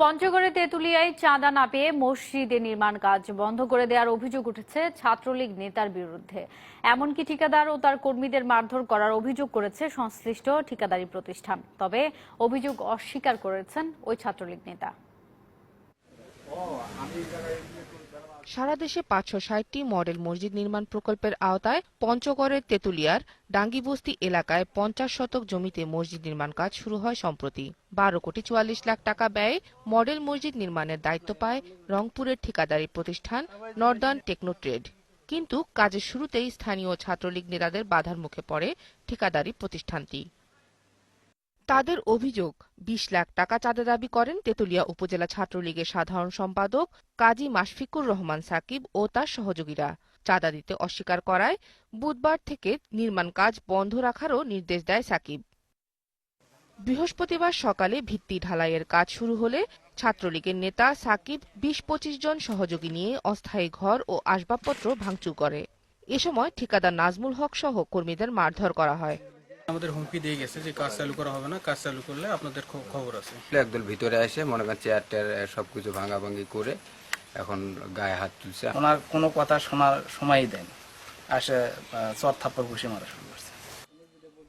পঞ্চগড়ে তেঁতুলিয়ায় চাঁদা না পেয়ে মসজিদে নির্মাণ কাজ বন্ধ করে দেওয়ার অভিযোগ উঠেছে ছাত্রলীগ নেতার বিরুদ্ধে। এমনকি ঠিকাদার ও তার কর্মীদের মারধর করার অভিযোগ করেছে সংশ্লিষ্ট ঠিকাদারি প্রতিষ্ঠান। তবে অভিযোগ অস্বীকার করেছেন ওই ছাত্রলীগ নেতা। সারা দেশে পাঁচশো ষাটটি মডেল মসজিদ নির্মাণ প্রকল্পের আওতায় পঞ্চগড়ের তেঁতুলিয়ার ডাঙ্গিবস্তি এলাকায় পঞ্চাশ শতক জমিতে মসজিদ নির্মাণ কাজ শুরু হয় সম্প্রতি। বারো কোটি চুয়াল্লিশ লাখ টাকা ব্যয়ে মডেল মসজিদ নির্মাণের দায়িত্ব পায় রংপুরের ঠিকাদারি প্রতিষ্ঠান নর্দার্ন টেকনো ট্রেড কিন্তু কাজের শুরুতেই স্থানীয় ছাত্রলীগ নেতাদের বাধার মুখে পড়ে ঠিকাদারি প্রতিষ্ঠানটি। তাদের অভিযোগ, বিশ লাখ টাকা চাঁদা দাবি করেন তেতুলিয়া উপজেলা ছাত্রলীগের সাধারণ সম্পাদক কাজী মাশফিকুর রহমান সাকিব ও তার সহযোগীরা। চাঁদা দিতে অস্বীকার করায় বুধবার থেকে নির্মাণ কাজ বন্ধ রাখারও নির্দেশ দেয় সাকিব। বৃহস্পতিবার সকালে ভিত্তি ঢালাইয়ের কাজ শুরু হলে ছাত্রলীগের নেতা সাকিব বিশ পঁচিশ জন সহযোগী নিয়ে অস্থায়ী ঘর ও আসবাবপত্র ভাঙচুর করে। এ সময় ঠিকাদার নাজমুল হক সহ কর্মীদের মারধর করা হয়। আমাদের হুমকি দিয়ে গেছে যে কাজ চালু করা হবে না কাজ চালু করলে আপনাদের খবর আছে। একদল ভিতরে এসে মনে করেন চেয়ার টেয়ার সব কিছু ভাঙাভাঙি করে এখন গায়ে হাত তুলছে। ওনার কোনো কথা শোনার সময়ই দেন আসে চর থাপ্পড় ঘুষি মারা শুরু করছে।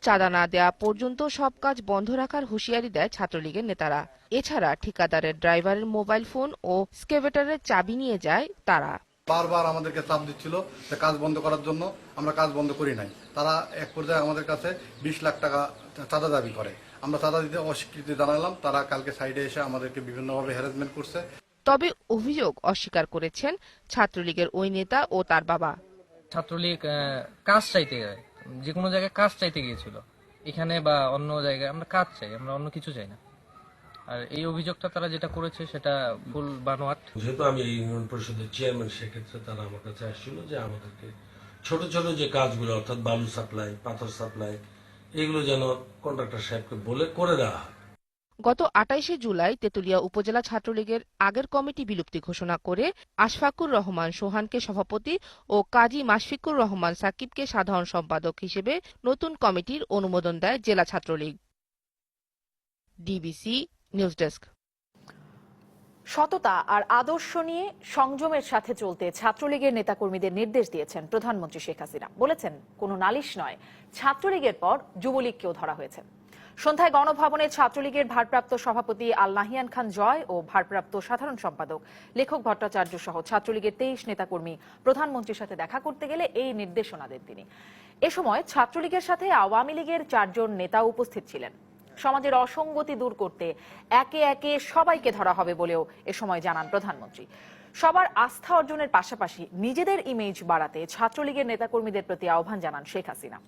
চাঁদা না দেওয়া পর্যন্ত সব কাজ বন্ধ রাখার হুঁশিয়ারি দেয় ছাত্রলীগের নেতারা। এছাড়া ঠিকাদারের ড্রাইভারের মোবাইল ফোন ও স্কেভেটারের চাবি নিয়ে যায় তারা। বারবার আমাদেরকে চাপ দিচ্ছিল যে কাজ বন্ধ করার জন্য আমরা কাজ বন্ধ করি নাই। তারা এক পর্যায়ে আমাদের কাছে বিশ লাখ টাকা চাঁদা দাবি করে। আমরা চাঁদা দিতে অস্বীকৃতি জানালাম তারা কালকে সাইডে এসে আমাদেরকে বিভিন্নভাবে হ্যারাসমেন্ট করছে। তবে অভিযোগ অস্বীকার করেছেন ছাত্রলীগের ওই নেতা ও তার বাবা। ছাত্রলীগ কাজ চাইতে যায় যে কোনো জায়গায় কাজ চাইতে গিয়েছিল। এখানে বা অন্য জায়গায় আমরা কাজ চাই আমরা অন্য কিছু চাই না। আর এই অভিযোগটা তারা যেটা করেছে সেটা ফুল বানোয়াট। যেহেতু আমি এই ইউনিয়ন পরিষদের চেয়ারম্যান সেক্ষেত্রে তারা আমার কাছে আসছিল যে আমাদেরকে ছোট ছোট যে কাজগুলো অর্থাৎ বালু সাপ্লাই পাথর সাপ্লাই এগুলো যেন কন্ট্রাক্টর সাহেবকে বলে করে দেওয়া হয়। গত আটাইশে জুলাই তেতুলিয়া উপজেলা ছাত্রলীগের আগের কমিটি বিলুপ্তি ঘোষণা করে আশফাকুর রহমান সোহানকে সভাপতি ও কাজী মাশফিকুর রহমান সাকিবকে সাধারণ সম্পাদক হিসেবে নতুন কমিটির অনুমোদন দেয় জেলা ছাত্রলীগ। DBC news desk. সততা আর আদর্শ নিয়ে সংযমের সাথে চলতে ছাত্রলীগের নেতাকর্মীদের নির্দেশ দিয়েছেন প্রধানমন্ত্রী শেখ হাসিনা। বলেছেন, কোনো নালিশ নয়, ছাত্রলীগের পর যুবলীগকেও ধরা হয়েছে। সন্ধ্যায় গণভবনে ছাত্রলীগের ভারপ্রাপ্ত সভাপতি আল নাহিয়ান খান জয় ও ভারপ্রাপ্ত সাধারণ সম্পাদক, লেখক ভট্টাচার্য সহ ছাত্রলীগের তেইশ নেতাকর্মী প্রধানমন্ত্রীর সাথে দেখা করতে গেলে এই নির্দেশনা দেন তিনি। এ সময় ছাত্রলীগের সাথে আওয়ামী লীগের চারজন নেতা উপস্থিত ছিলেন। সমাজের অসঙ্গতি দূর করতে একে একে সবাইকে ধরা হবে বলেও এ সময় জানান প্রধানমন্ত্রী। সবার আস্থা অর্জনের পাশাপাশি নিজেদের ইমেজ বাড়াতে ছাত্রলীগের নেতাকর্মীদের প্রতি আহ্বান জানান শেখ হাসিনা।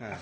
হ্যাঁ